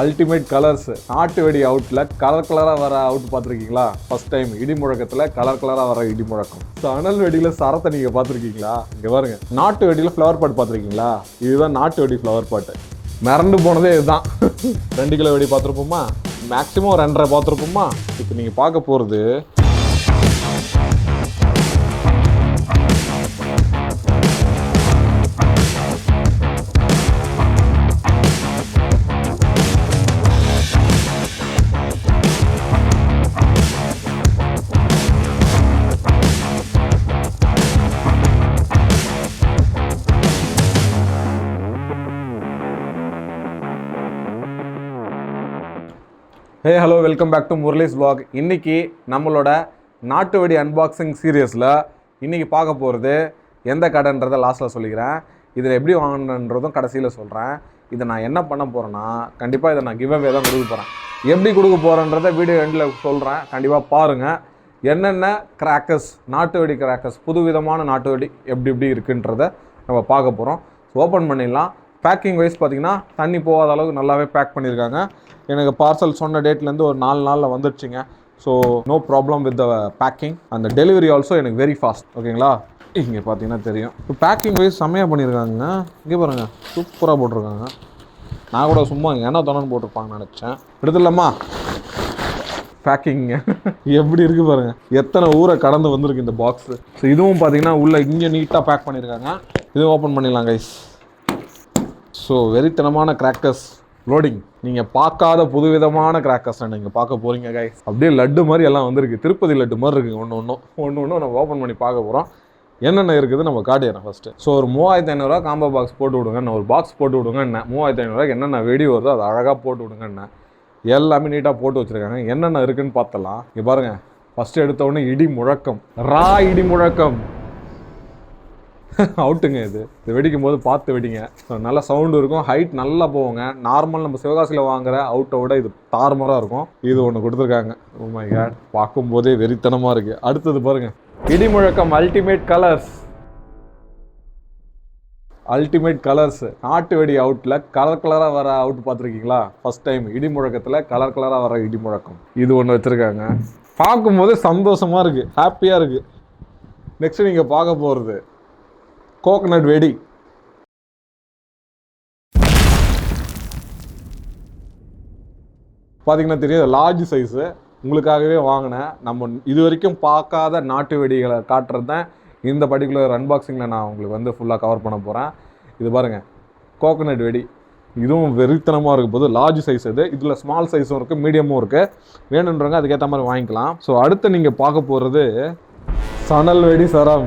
Ultimate colours நாட்டு வெடி அவுட்டில் கலர் கலராக வர அவுட் பார்த்துருக்கீங்களா? ஃபர்ஸ்ட் டைம் இடி முழக்கத்தில் கலர் கலராக வர இடி முழக்கம். அனல் வெடியில் சரத்தை நீங்கள் பார்த்துருக்கீங்களா? இங்கே பாருங்க. நாட்டு வெடியில் ஃப்ளவர் பாட் பார்த்துருக்கீங்களா? இதுதான் நாட்டு வெடி ஃப்ளவர் பாட்டு மிரண்டு போனதே இதுதான். ரெண்டு கிலோ வெடி பார்த்துருப்போமா? மேக்ஸிமம் ரெண்டரை பார்த்துருப்போமா? இப்போ நீங்கள் பார்க்க போகிறது hey hello welcome back to Murali's blog இன்றைக்கி நம்மளோட நாட்டு வெடி அன்பாக்சிங் சீரியஸில் இன்றைக்கி பார்க்க போகிறது எந்த கடைன்றதை லாஸ்ட்டில் சொல்லிக்கிறேன். இதில் எப்படி வாங்கணுன்றதும் கடைசியில் சொல்கிறேன் இதை நான் என்ன பண்ண போகிறேன்னா கண்டிப்பாக இதை நான் கிவ் அவே தான் கொடுக்க போகிறேன் எப்படி கொடுக்க போகிறேன்றதை வீடியோ எண்டில் சொல்கிறேன் கண்டிப்பாக பாருங்கள் என்னென்ன கிராக்கர்ஸ் நாட்டு வெடி கிராக்கர்ஸ் புது விதமான நாட்டு வெடி எப்படி எப்படி இருக்குன்றத நம்ம பார்க்க போகிறோம் ஓப்பன் பண்ணிடலாம். பேக்கிங் வைஸ் பார்த்தீங்கன்னா தண்ணி போகாத அளவுக்கு நல்லாவே பேக் பண்ணியிருக்காங்க எனக்கு பார்சல் சொன்ன டேட்லேருந்து ஒரு நாலு நாளில் வந்துடுச்சுங்க so no problem with the packing அந்த டெலிவரி ஆல்சோ எனக்கு வெரி ஃபாஸ்ட் ஓகேங்களா இங்கே பார்த்தீங்கன்னா தெரியும். இப்போ பேக்கிங் வைஸ் செம்மையாக பண்ணியிருக்காங்க இங்கே பாருங்கள் சூப்பராக போட்டிருக்காங்க. நான் கூட சும்மா என்ன தோணுன்னு போட்டிருப்பாங்கன்னு நினச்சேன். எடுத்துடலாமா? பேக்கிங்க எப்படி இருக்குது பாருங்க. எத்தனை ஊரை கடந்து வந்திருக்கு இந்த பாக்ஸு ஸோ இதுவும் பார்த்தீங்கன்னா உள்ளே இங்கே நீட்டாக பேக் பண்ணியிருக்காங்க இதுவும் ஓப்பன் பண்ணிடலாம் கைஸ் ஸோ வெறித்தனமான கிராக்கர்ஸ் லோடிங் நீங்கள் பார்க்காத புதுவிதமான கிராக்கர்ஸ் நீங்கள் பார்க்க போகிறீங்க காய் அப்படியே லட்டு மாதிரி எல்லாம் வந்திருக்கு. திருப்பதி லட்டு மாதிரி இருக்குது ஒன்று ஒன்றும் ஒன்று ஒன்றும் நம்ம ஓப்பன் பண்ணி பார்க்க போகிறோம் என்னென்ன இருக்குது நம்ம காட்டிடுறேன் ஃபஸ்ட்டு ஸோ ஒரு மூவாயிரத்தி ஐநூறுரூவா காம்போ பாக்ஸ் போட்டு விடுங்க நான் ஒரு பாக்ஸ் போட்டு விடுங்க என்ன மூவாயிரத்தி ஐநூறுரூவாக்கு என்னென்ன வெடி வருதோ அதை அழகாக போட்டு விடுங்க என்ன எல்லாமே நீட்டாக போட்டு வச்சுருக்காங்க. என்னென்ன இருக்குதுன்னு பார்த்தலாம் இங்கே பாருங்கள் ஃபஸ்ட்டு எடுத்த உடனே இடி முழக்கம். ரா இடி முழக்கம். அவுட்டுங்க இது. இது வெடிக்கும் போது பார்த்து வெடிங்க. ஸோ நல்ல சவுண்டு இருக்கும். ஹைட் நல்லா போகுங்க. நார்மல் நம்ம சிவகாசியில் வாங்குற அவுட்டை விட இது தார்மராக இருக்கும். இது ஒன்று கொடுத்துருக்காங்க. Oh உண்மை கேட் பார்க்கும்போதே வெறித்தனமாக இருக்குது அடுத்தது பாருங்கள் இடிமுழக்கம் அல்டிமேட் கலர்ஸ் அல்டிமேட் கலர்ஸ் நாட்டு வெடி அவுட்டில் கலர் கலராக வர அவுட் பார்த்துருக்கீங்களா? ஃபர்ஸ்ட் டைம் இடி முழக்கத்தில் கலர் கலராக வர இடி முழக்கம் இது ஒன்று வச்சுருக்காங்க. பார்க்கும்போது சந்தோஷமாக இருக்குது ஹாப்பியாக இருக்குது நெக்ஸ்ட் நீங்கள் பார்க்க போகிறது கோகனட் வெடி பார்த்தீங்கன்னா தெரியாது லார்ஜ் சைஸு உங்களுக்காகவே வாங்கினேன். நம்ம இது வரைக்கும் பார்க்காத நாட்டு வெடிகளை காட்டுறது தான் இந்த பர்டிகுலர் அன்பாக்சிங்கில் நான் உங்களுக்கு வந்து ஃபுல்லாக கவர் பண்ண போகிறேன் இது பாருங்கள் கோகனட் வெடி. இதுவும் வெறித்தனமாக இருக்கும் போது லார்ஜ் சைஸ் இது. இதில் ஸ்மால் சைஸும் இருக்குது மீடியமும் இருக்குது வேணுன்றவங்க அதுக்கேற்ற மாதிரி வாங்கிக்கலாம். ஸோ அடுத்து நீங்கள் பார்க்க போகிறது சணல் வெடி சரம்.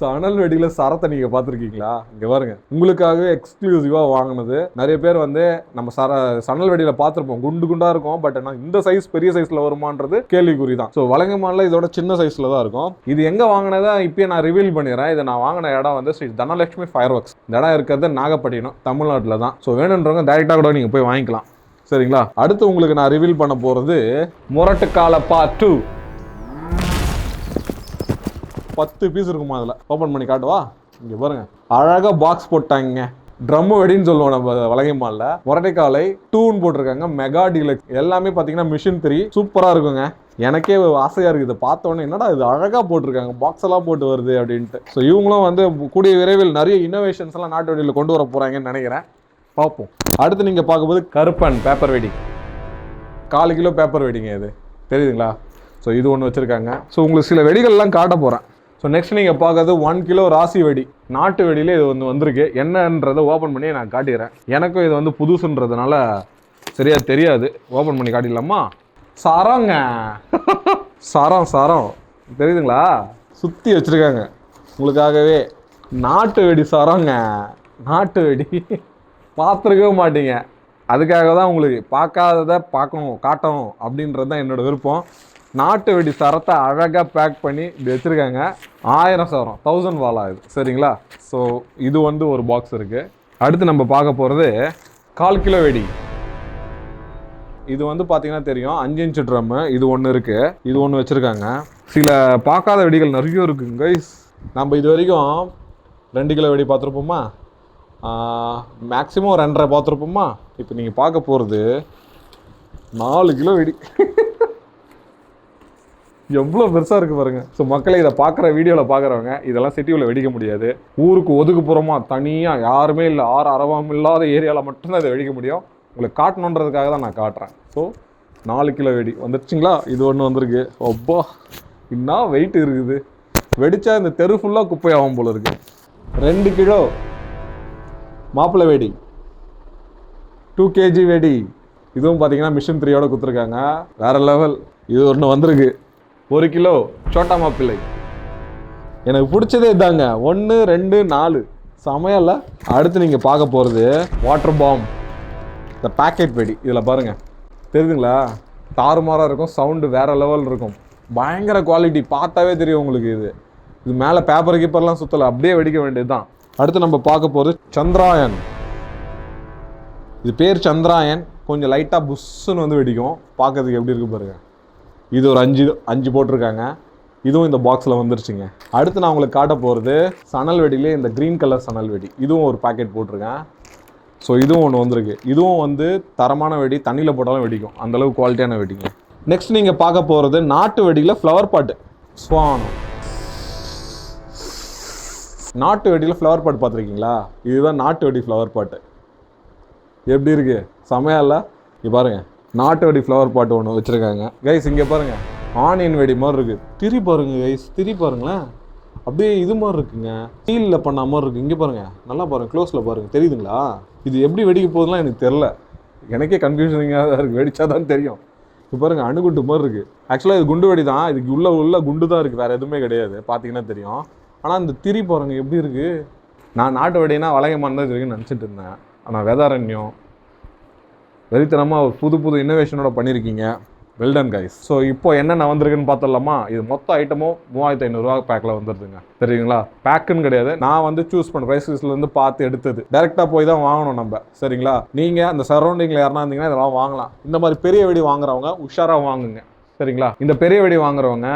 சணல் வெடியில் சரத்தை நீங்கள் பார்த்துருக்கீங்களா? இங்கே பாருங்க. உங்களுக்காகவே எக்ஸ்க்ளூசிவாக வாங்கினது. நிறைய பேர் வந்து நம்ம சர சணல் வெடியில் பார்த்துருப்போம். குண்டு குண்டாக இருக்கும். பட் ஆனால் இந்த சைஸ் பெரிய சைஸில் வருமானது கேள்விக்குறி தான் ஸோ வழங்கமானில் இதோட சின்ன சைஸில் தான் இருக்கும். இது எங்கே வாங்கினதா? இப்போயே நான் ரிவீல் பண்ணிடுறேன். இதை நான் வாங்கின இடம் வந்து ஸ்ரீ தனலட்சுமி ஃபயர் ஒர்க்ஸ் இந்த இடம் இருக்கிறது நாகப்பட்டினம் தமிழ்நாட்டில் தான். ஸோ வேணுன்றவங்க டைரெக்டாக கூட நீங்கள் போய் வாங்கிக்கலாம். சரிங்களா? அடுத்து உங்களுக்கு நான் ரிவீல் பண்ண போகிறது முரட்டுக்கால பார்ட் டூ பத்து பீஸ் இருக்குமா அதில்? ஓப்பன் பண்ணி காட்டுவா இங்கே பாருங்க. அழகாக பாக்ஸ் போட்டாங்க. ட்ரம் வெடின்னு சொல்லுவோம் நம்ம வலகைமாலில் முரட்டைக்காலை டூன்னு போட்டிருக்காங்க. மெகா டீலக்ஸ் எல்லாமே பார்த்தீங்கன்னா மிஷின் த்ரீ சூப்பராக இருக்குங்க. எனக்கே ஆசையாக இருக்குது. இதை பார்த்தோன்னே என்னடா இது? அழகாக போட்டிருக்காங்க. பாக்ஸ் எல்லாம் போட்டு வருது அப்படின்ட்டு. ஸோ இவங்களும் வந்து கூடிய விரைவில் நிறைய இன்னோவேஷன்ஸ் எல்லாம் நாட்டு வெடியில் கொண்டு வர போகிறாங்கன்னு நினைக்கிறேன். பார்ப்போம். அடுத்து நீங்கள் பார்க்கும்போது கருப்பன் பேப்பர் வெடி காலு கிலோ பேப்பர் வெடிங்க இது. தெரியுதுங்களா? ஸோ இது ஒன்று வச்சுருக்காங்க. ஸோ உங்களுக்கு சில வெடிகள்லாம் காட்ட போகிறேன் ஸோ நெக்ஸ்ட் நீங்கள் பார்க்கறது ஒன் கிலோ ராசி வெடி. நாட்டு வெடியில இது வந்து வந்திருக்கு. என்னன்றதை ஓப்பன் பண்ணி நான் காட்டிடுறேன் எனக்கும் இது வந்து புதுசுன்றதுனால சரியாக தெரியாது. ஓப்பன் பண்ணி காட்டிடலாமா? சரங்க. சரம் சரம். தெரியுதுங்களா? சுற்றி வச்சுருக்காங்க. உங்களுக்காகவே. நாட்டு வெடி சரங்க. நாட்டு வெடி. பார்த்துருக்கவே மாட்டீங்க. அதுக்காக தான் உங்களுக்கு பார்க்காததை பார்க்கணும் காட்டணும் அப்படின்றது தான் என்னோடய விருப்பம். நாட்டு வெடி சரத்தை அழகாக பேக் பண்ணி இப்படி வச்சுருக்காங்க. ஆயிரம் சரம் தௌசண்ட் வாலா இது. சரிங்களா? ஸோ இது வந்து ஒரு பாக்ஸ் இருக்குது அடுத்து நம்ம பார்க்க போகிறது கால் கிலோ வெடி. இது வந்து பார்த்தீங்கன்னா தெரியும். அஞ்சு இன்ச்சு ட்ரம்மு இது ஒன்று இருக்குது இது ஒன்று வச்சுருக்காங்க. சில பார்க்காத வெடிகள் நிறைய இருக்குங்க நம்ம இது வரைக்கும் ரெண்டு கிலோ வெடி பார்த்துருப்போமா? மேக்ஸிமம் ஒரு ரெண்டரை பார்த்துருப்போமா? இப்போ நீங்கள் பார்க்க போகிறது நாலு கிலோ வெடி. எவ்வளோ பெருசாக இருக்குது பாருங்க. ஸோ மக்களை இதை பார்க்குற வீடியோவில் பார்க்குறவங்க இதெல்லாம் சிட்டியில் வெடிக்க முடியாது. ஊருக்கு ஒதுக்குப்புறமா தனியாக யாருமே இல்லை ஆறு அரவம் இல்லாத ஏரியாவில் மட்டும்தான் இதை வெடிக்க முடியும். உங்களுக்கு காட்டணுன்றதுக்காக தான் நான் காட்டுறேன். ஸோ நாலு கிலோ வெடி. வந்துருச்சுங்களா? இது ஒன்று வந்திருக்கு. அப்பா என்ன வெயிட் இருக்குது? வெடித்தா இந்த தெரு ஃபுல்லாக குப்பையாகும் போல இருக்கு. ரெண்டு கிலோ மாப்பிள்ளை வெடி. டூ கேஜி வெடி. இதுவும் பார்த்தீங்கன்னா மிஷின் த்ரீயோட கொடுத்துருக்காங்க. வேற லெவல் இது ஒன்று வந்திருக்கு. ஒரு கிலோ சோட்டா மாப்பிள்ளை எனக்கு பிடிச்சதே இதாங்க. ஒன்று ரெண்டு நாலு. சமையல்ல. அடுத்து நீங்கள் பார்க்க போகிறது வாட்டர் பாம் இந்த பேக்கெட் வெடி. இதில் பாருங்க. தெரியுதுங்களா? தாறுமாறாக இருக்கும். சவுண்டு வேறு லெவல் இருக்கும். பயங்கர குவாலிட்டி பார்த்தாவே தெரியும் உங்களுக்கு இது. இது மேலே பேப்பர் கீப்பர்லாம் சுற்றலை அப்படியே வெடிக்க வேண்டியது தான் அடுத்து நம்ம பார்க்க போகிறது சந்திராயன். இது பேர் சந்திராயன். கொஞ்சம் லைட்டாக புஷ்ஷுன்னு வந்து வெடிக்கும். பார்க்கறதுக்கு எப்படி இருக்கு பாருங்கள் இது ஒரு அஞ்சு அஞ்சு போட்டிருக்காங்க. இதுவும் இந்த பாக்ஸில் வந்துருச்சுங்க. அடுத்து நான் உங்களுக்கு காட்ட போகிறது சணல் வெடியிலே இந்த க்ரீன் கலர் சணல் வெடி இதுவும் ஒரு பாக்கெட் போட்டிருக்கேன். ஸோ இதுவும் ஒன்று வந்திருக்கு. இதுவும் வந்து தரமான வெடி தண்ணியில் போட்டாலும் வெடிக்கும். அந்தளவுக்கு குவாலிட்டியான வெடிங்க. நெக்ஸ்ட் நீங்கள் பார்க்க போகிறது நாட்டு வெடியில் ஃப்ளவர் பாட்டு ஸ்வானம் நாட்டு வெடியில் ஃப்ளவர் பாட்டு பார்த்துருக்கீங்களா? இதுதான் நாட்டு வெடி ஃப்ளவர் பாட்டு எப்படி இருக்குது செமையா இல்லை? இங்கே பாருங்கள் நாட்டு வெடி ஃப்ளவர் பாட்டு ஒன்று வச்சுருக்காங்க. கைஸ் இங்கே பாருங்கள் ஆனியன் வெடி மாதிரி இருக்குது திரி பாருங்கள் கைஸ் திரி பாருங்களேன். அப்படியே இது மாதிரி இருக்குங்க. ஸ்டீலில் பண்ண மாதிரி இருக்குது இங்கே பாருங்கள் நல்லா பாருங்கள் க்ளோஸில் பாருங்கள் தெரியுதுங்களா? இது எப்படி வெடிக்க போகுதுலாம் எனக்கு தெரில எனக்கே கன்ஃபியூஷனிங்காக தான் இருக்குது வெடிச்சா தான் தெரியும். இப்போ பாருங்க அணுகுண்டு மாதிரி இருக்குது ஆக்சுவலாக இது குண்டு வெடி தான். இதுக்கு உள்ள உள்ள குண்டு தான் இருக்குது வேறு எதுவுமே கிடையாது. பார்த்தீங்கன்னா தெரியும். ஆனால் இந்த திரி பாருங்கள் எப்படி இருக்குது நான் நாட்டு வெடினா வளையமான் தான் நினச்சிட்டு இருந்தேன். ஆனால் வேதாரண்யம் வெறித்தனமாக ஒரு புது புது இன்னோவேஷனோட பண்ணியிருக்கீங்க வெல்டன் கைஸ் ஸோ இப்போ என்னென்ன வந்திருக்குன்னு பார்த்துடலாமா இது மொத்த ஐட்டமும் மூவாயிரத்தி ஐநூறுரூவா பேக்கில் வந்துருதுங்க. சரிங்களா பேக்குன்னு கிடையாது. நான் வந்து சூஸ் பண்ண ப்ரைஸ் லிஸ்ட்லேருந்து பார்த்து எடுத்தது. டேரெக்டாக போய் தான் வாங்கணும் நம்ம. சரிங்களா? நீங்கள் அந்த சரௌண்டிங்கில் யாருனா இருந்தீங்கன்னா இதெல்லாம் வாங்கலாம். இந்த மாதிரி பெரிய வெடி வாங்குறவங்க உஷாராக வாங்குங்க. சரிங்களா? இந்த பெரிய வெடி வாங்குறவங்க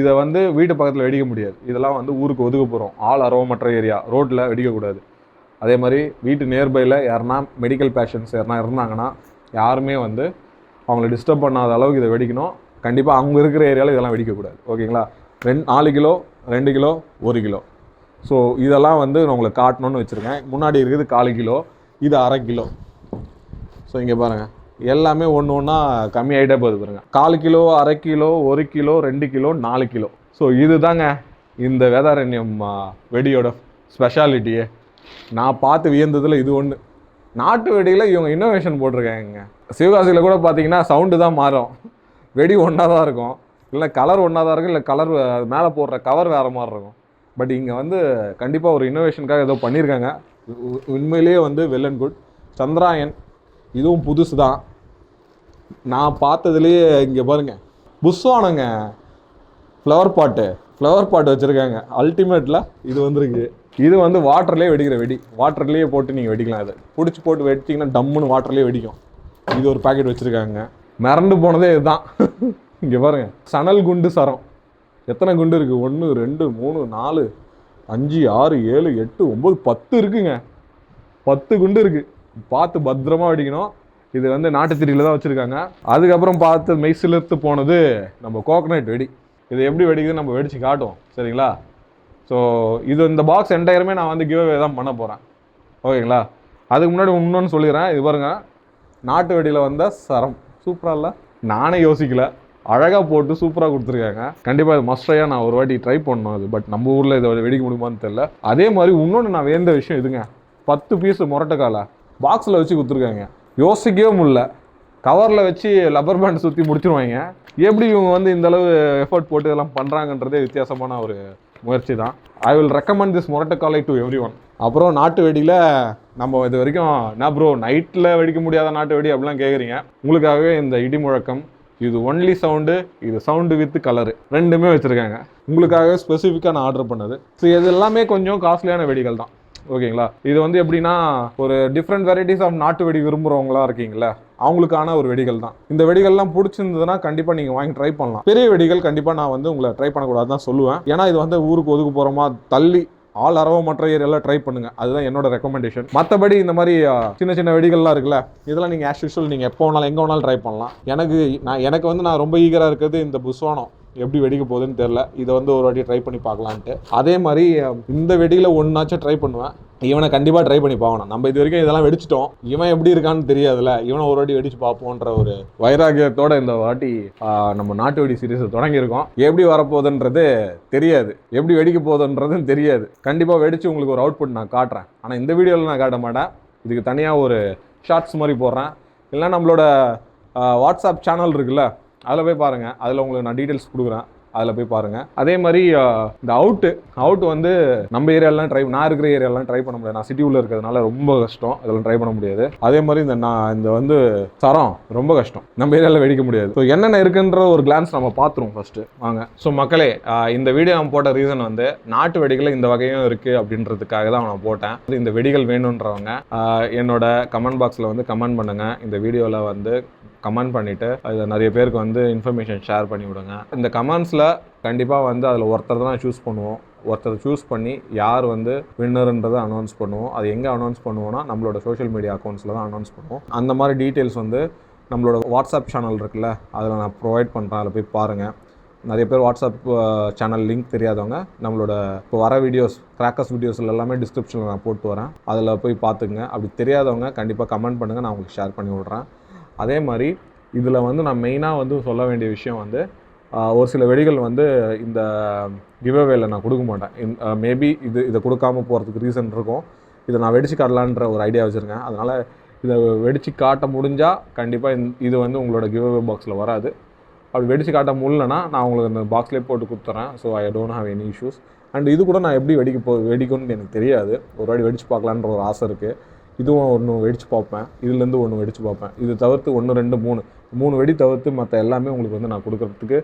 இதை வந்து வீட்டு பக்கத்தில் வெடிக்க முடியாது. இதெல்லாம் வந்து ஊருக்கு ஒதுக்க போகிறோம் ஆள் அரவமற்ற ஏரியா. ரோட்டில் வெடிக்கக்கூடாது அதே மாதிரி வீட்டு நியர்பையில் யாருன்னா மெடிக்கல் பேஷண்ட்ஸ் யாருனா இருந்தாங்கன்னா யாருமே வந்து அவங்கள டிஸ்டர்ப் பண்ணாத அளவுக்கு இதை வெடிக்கணும். கண்டிப்பாக அவங்க இருக்கிற ஏரியாவில் இதெல்லாம் வெடிக்கக்கூடாது. ஓகேங்களா? ரெண்டு நாலு கிலோ ரெண்டு கிலோ ஒரு கிலோ. ஸோ இதெல்லாம் வந்து நான் உங்களுக்கு காட்டணும்னு வச்சுருக்கேன். முன்னாடி இருக்குது காலு கிலோ இது அரை கிலோ. ஸோ இங்கே பாருங்கள் எல்லாமே ஒன்று ஒன்றா கம்மியாகிட்டே போகுது பாருங்கள் கால் கிலோ அரை கிலோ ஒரு கிலோ ரெண்டு கிலோ நாலு கிலோ. ஸோ இதுதாங்க இந்த வேதாரண்யம் வெடியோட ஸ்பெஷாலிட்டியே நான் பார்த்து வியந்ததில் இது ஒன்று நாட்டு வெடியில் இவங்க இன்னோவேஷன் போட்டிருக்காங்க. சிவகாசியில் கூட பார்த்தீங்கன்னா சவுண்டு தான் மாறும். வெடி ஒன்றா தான் இருக்கும். இல்லை கலர் ஒன்றா தான் இருக்கும். இல்லை கலர் மேலே போடுற கவர் வேறு மாதிரி இருக்கும். பட் இங்கே வந்து கண்டிப்பாக ஒரு இன்னோவேஷனுக்காக ஏதோ பண்ணியிருக்காங்க. உ- உண்மையிலேயே வந்து வெல் அண்ட் குட் சந்திராயன் இதுவும் புதுசு தான். நான் பார்த்ததுலேயே இங்கே பாருங்க. புஷ்வானங்க ஃப்ளவர் பாட்டு ஃப்ளவர் பாட் வச்சுருக்காங்க. அல்டிமேட்டில் இது வந்துருக்கு. இது வந்து வாட்டர்லேயே வெடிக்கிற வெடி. வாட்டர்லேயே போட்டு நீங்கள் வெடிக்கலாம் இதை. பிடிச்சி போட்டு வெடிச்சிங்கன்னா டம்முன்னு வாட்டர்லேயே வெடிக்கும். இது ஒரு பாக்கெட் வச்சுருக்காங்க. மிரண்டு போனதே இதுதான். இங்கே பாருங்க. சணல் குண்டு சரம். எத்தனை குண்டு இருக்குது ஒன்று ரெண்டு மூணு நாலு அஞ்சு ஆறு ஏழு எட்டு ஒம்பது பத்து இருக்குங்க. பத்து குண்டு இருக்குது பார்த்து பத்திரமா வெடிக்கணும். இது வந்து நாட்டுத்திரியில் தான் வச்சுருக்காங்க. அதுக்கப்புறம் பார்த்து மெய் சிலிர்த்து போனது நம்ம கோகனட் வெடி. இது எப்படி வெடிக்குதுன்னு நம்ம வெடித்து காட்டுவோம். சரிங்களா? ஸோ இது இந்த பாக்ஸ் என்டையருமே நான் வந்து கிவ்அவே தான் பண்ண போகிறேன் ஓகேங்களா? அதுக்கு முன்னாடி இன்னொன்று சொல்லிடுறேன். இது பாருங்க. நாட்டு வெடியில் வந்தால் சரம். சூப்பராக இல்லை? நானே யோசிக்கல. அழகாக போட்டு சூப்பராக கொடுத்துருக்காங்க. கண்டிப்பாக இது மஸ்ட்ரையாக நான் ஒரு வாட்டி ட்ரை பண்ணோம் அது. பட் நம்ம ஊரில் இதை வெடிக்க முடியுமான்னு தெரில அதே மாதிரி இன்னொன்று நான் வேந்த விஷயம் இதுங்க. பத்து பீஸ் முரட்டைக்கால பாக்ஸில் வச்சு கொடுத்துருக்காங்க. யோசிக்கவே முடில கவரில் வச்சு லப்பர் பேண்ட் சுற்றி முடிச்சிருவாங்க. எப்படி இவங்க வந்து இந்த அளவு எஃபர்ட் போட்டு இதெல்லாம் பண்ணுறாங்கன்றதே வித்தியாசமான ஒரு முயற்சி தான். ஐ வில் ரெக்கமெண்ட் திஸ் முரட்டைக்காலை டு எவ்ரி ஒன் அப்புறம் நாட்டு வெடியில் நம்ம இது வரைக்கும் என்ன ப்ரோ நைட்டில் வெடிக்க முடியாத நாட்டு வெடி? அப்படிலாம் கேட்குறீங்க உங்களுக்காகவே இந்த இடி முழக்கம் இது ஒன்லி சவுண்டு இது சவுண்டு வித் கலரு ரெண்டுமே வச்சுருக்காங்க. உங்களுக்காகவே ஸ்பெசிஃபிக்காக நான் ஆர்டர் பண்ணது. ஸோ இது எல்லாமே கொஞ்சம் காஸ்ட்லியான வெடிகள் தான். ஓகேங்களா? இது வந்து எப்படின்னா ஒரு டிஃப்ரெண்ட் வெரைட்டிஸ் ஆஃப் நாட்டு வெடி விரும்புகிறவங்களா இருக்கீங்களா அவங்களுக்கான ஒரு வெடிகள் தான். இந்த வெடிகள்லாம் பிடிச்சிருந்ததுன்னா கண்டிப்பாக நீங்கள் வாங்கி ட்ரை பண்ணலாம். பெரிய வெடிகள் கண்டிப்பாக நான் வந்து உங்களை ட்ரை பண்ணக்கூடாது தான் சொல்லுவேன். ஏன்னா இது வந்து ஊருக்கு ஒதுக்கு போகிறோமா தள்ளி ஆள் அறவ மற்ற ஏரியாவில் ட்ரை பண்ணுங்க. அதுதான் என்னோட ரெக்கமெண்டேஷன் மற்றபடி இந்த மாதிரி சின்ன சின்ன வெடிகள்லாம் இருக்குல்ல இதெல்லாம் நீங்கள் ஆஸ் யூஷுவல் நீங்கள் எப்போ வேணாலும் எங்கே வேணாலும் ட்ரை பண்ணலாம். எனக்கு நான் எனக்கு வந்து நான் ரொம்ப ஈகராக இருக்கிறது இந்த புஸ்வானம். எப்படி வெடிக்க போகுதுன்னு தெரில இதை வந்து ஒரு வாட்டி ட்ரை பண்ணி பார்க்கலான்ட்டு. அதே மாதிரி இந்த வெடியில் ஒன்றாச்சும் ட்ரை பண்ணுவேன். இவனை கண்டிப்பாக ட்ரை பண்ணி பார்க்கணும். நம்ம இது வரைக்கும் இதெல்லாம் வெடிச்சிட்டோம். இவன் எப்படி இருக்கான்னு தெரியாதுல்ல. இவனை ஒரு வாட்டி வெடிச்சு பார்ப்போன்ற ஒரு வைராகியத்தோட இந்த வாட்டி நம்ம நாட்டு வெடி சீரீஸை தொடங்கியிருக்கோம். எப்படி வரப்போகுதுன்றது தெரியாது. எப்படி வெடிக்க போகுதுன்றதும் தெரியாது. கண்டிப்பாக வெடிச்சு உங்களுக்கு ஒரு அவுட்புட் நான் காட்டுறேன். ஆனால் இந்த வீடியோவில் நான் காட்ட மாட்டேன். இதுக்கு தனியாக ஒரு ஷார்ட்ஸ் மாதிரி போடுறேன். இல்லைனா நம்மளோட வாட்ஸ்அப் சேனல் இருக்குல்ல அதில் போய் பாருங்கள் அதில் உங்களுக்கு நான் டீட்டெயில்ஸ் கொடுக்குறேன். அதில் போய் பாருங்கள் அதே மாதிரி இந்த அவுட்டு அவுட் வந்து நம்ம ஏரியாலாம் ட்ரை நான் இருக்கிற ஏரியாலாம் ட்ரை பண்ண முடியாது. நான் சிட்டி உள்ள இருக்கிறதுனால ரொம்ப கஷ்டம். இதெல்லாம் ட்ரை பண்ண முடியாது. அதே மாதிரி இந்த நான் இந்த வந்து சரம் ரொம்ப கஷ்டம். நம்ம ஏரியாவில் வெடிக்க முடியாது. ஸோ என்னென்ன இருக்குன்ற ஒரு கிளான்ஸ் நம்ம பார்த்துருவோம் ஃபஸ்ட்டு வாங்க. ஸோ மக்களே இந்த வீடியோ நான் போட்ட ரீசன் வந்து நாட்டு வெடிகள் இந்த வகையும் இருக்குது அப்படின்றதுக்காக தான் நான் போட்டேன். இந்த வெடிகள் வேணுன்றவங்க என்னோட கமெண்ட் பாக்ஸில் வந்து கமெண்ட் பண்ணுங்கள் இந்த வீடியோவில் வந்து கமெண்ட் பண்ணிவிட்டு இதை நிறைய பேருக்கு வந்து இன்ஃபர்மேஷன் ஷேர் பண்ணி விடுங்க. இந்த கமெண்ட்ஸில் கண்டிப்பாக வந்து அதில் ஒருத்தர் தான் சூஸ் பண்ணுவோம். ஒருத்தர் சூஸ் பண்ணி யார் வந்து வின்னருன்றதை அனௌன்ஸ் பண்ணுவோம். அது எங்கே அனௌன்ஸ் பண்ணுவோம்னா நம்மளோட சோஷியல் மீடியா அக்கௌண்ட்ஸில் தான் அனௌன்ஸ் பண்ணுவோம். அந்த மாதிரி டீட்டெயில்ஸ் வந்து நம்மளோட வாட்ஸ்அப் சேனல் இருக்குல்ல அதில் நான் ப்ரொவைட் பண்ணுறேன் அதில் போய் பாருங்கள் நிறைய பேர் வாட்ஸ்அப் சேனல் லிங்க் தெரியாதவங்க நம்மளோட இப்போ வர வீடியோஸ் கிராக்கர்ஸ் வீடியோஸில் எல்லாமே டிஸ்கிரிப்ஷனில் நான் போட்டு வரேன். அதில் போய் பார்த்துங்க அப்படி தெரியாதவங்க கண்டிப்பாக கமெண்ட் பண்ணுங்கள் நான் உங்களுக்கு ஷேர் பண்ணி விட்றேன். அதே மாதிரி இதில் வந்து நான் மெயினாக வந்து சொல்ல வேண்டிய விஷயம் வந்து ஒரு சில வெடிகள் வந்து இந்த கிவ்அவேல நான் கொடுக்க மாட்டேன். மேபி இது இதை கொடுக்காம போகிறதுக்கு ரீசன் இருக்கும். இதை நான் வெடிச்சு காட்டலான்ற ஒரு ஐடியா வச்சுருக்கேன். அதனால் இதை வெடித்து காட்ட முடிஞ்சால் கண்டிப்பாக இது வந்து உங்களோட கிவ்அவே பாக்ஸில் வராது. அப்படி வெடித்து காட்ட முடியலன்னா நான் உங்களுக்கு இந்த பாக்ஸ்லேயே போட்டு கொடுத்துறேன். So I don't have any issues and இது கூட நான் எப்படி வெடிக்க போ வெடிக்கும்னு எனக்கு தெரியாது. ஒரு வாட்டி வெடிச்சு பார்க்கலான்ற ஒரு ஆசை இருக்குது இதுவும் ஒன்று வெடித்து பார்ப்பேன். இதுலேருந்து ஒன்று வெடித்து பார்ப்பேன். இது தவிர்த்து ஒன்று ரெண்டு மூணு. மூணு வெடி தவிர்த்து மற்ற எல்லாமே உங்களுக்கு வந்து நான் கொடுக்குறதுக்கு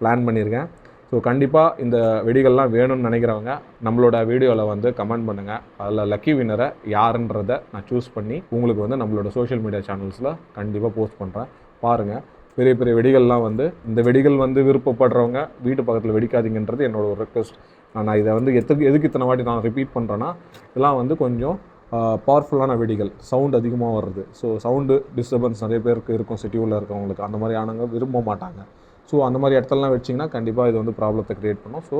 பிளான் பண்ணியிருக்கேன். ஸோ கண்டிப்பாக இந்த வெடிகள்லாம் வேணும்னு நினைக்கிறவங்க நம்மளோட வீடியோவில் வந்து கமெண்ட் பண்ணுங்கள் அதில் லக்கி வின்னரை யாருன்றதை நான் சூஸ் பண்ணி உங்களுக்கு வந்து நம்மளோட சோஷியல் மீடியா சேனல்ஸில் கண்டிப்பாக போஸ்ட் பண்ணுறேன் பாருங்கள் பெரிய பெரிய வெடிகள்லாம் வந்து இந்த வெடிகள் வந்து விருப்பப்படுறவங்க வீட்டு பக்கத்தில் வெடிக்காதீங்கன்றது என்னோட ஒரு ரெக்வஸ்ட் நான் இதை வந்து எதுக்கு எதுக்கு இத்தனை வாட்டி நான் ரிப்பீட் பண்ணுறேன்னா இதெல்லாம் வந்து கொஞ்சம் பவர்ஃபுல்லான வெடிகள் சவுண்ட் அதிகமாக வருது ஸோ சவுண்டு டிஸ்டர்பன்ஸ் நிறைய பேருக்கு இருக்கும் சிட்டியில் இருக்கவங்களுக்கு. அந்த மாதிரி ஆனவங்க விரும்ப மாட்டாங்க. ஸோ அந்த மாதிரி இடத்துலலாம் வச்சிங்கன்னா கண்டிப்பாக இது வந்து ப்ராப்ளத்தை க்ரியேட் பண்ணும். ஸோ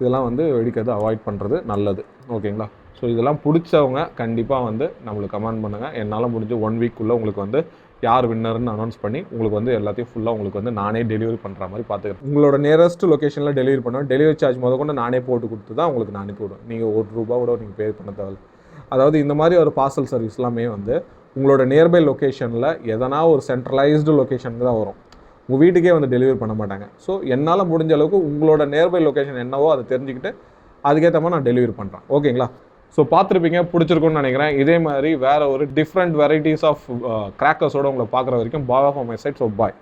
இதெல்லாம் வந்து வெடிக்கிறது அவாய்ட் பண்ணுறது நல்லது. ஓகேங்களா ஸோ இதெல்லாம் பிடிச்சவங்க கண்டிப்பாக வந்து நம்மளுக்கு கமெண்ட் பண்ணுங்கள் என்னால் முடிஞ்ச ஒன் வீக்குள்ளே உங்களுக்கு வந்து யார் வின்னர்னு அனௌன்ஸ் பண்ணி உங்களுக்கு வந்து எல்லாத்தையும் ஃபுல்லாக உங்களுக்கு வந்து நானே டெலிவரி பண்ணுற மாதிரி பார்த்துக்கிறேன் உங்களோட நியரஸ்ட் லொக்கேஷனில் டெலிவரி பண்ணுவேன். டெலிவரி சார்ஜ் முத கொண்டு நானே போட்டு கொடுத்து தான் உங்களுக்கு நான் போடுவேன் நீங்கள் ஒரு ரூபா கூட நீங்கள் பே பண்ண தேவையில்ல. அதாவது இந்த மாதிரி ஒரு பார்சல் சர்வீஸ் எல்லாமே வந்து உங்களோட நியர்பை லொக்கேஷனில் எதனா ஒரு சென்ட்ரலைஸ்டு லொக்கேஷனுக்கு தான் வரும். உங்கள் வீட்டுக்கே வந்து டெலிவரி பண்ண மாட்டாங்க. ஸோ என்னால் முடிஞ்ச அளவுக்கு உங்களோட நியர்பை லொக்கேஷன் என்னவோ அதை தெரிஞ்சுக்கிட்டு அதுக்கேற்ற மாதிரி நான் டெலிவரி பண்ணுறேன் ஓகேங்களா ஸோ பார்த்துருப்பீங்க பிடிச்சிருக்கும்னு நினைக்கிறேன். இதே மாதிரி வேறு ஒரு டிஃப்ரெண்ட் வெரைட்டிஸ் ஆஃப் கிராக்கர்ஸோட உங்களை பார்க்குற வரைக்கும் bye off my side so bye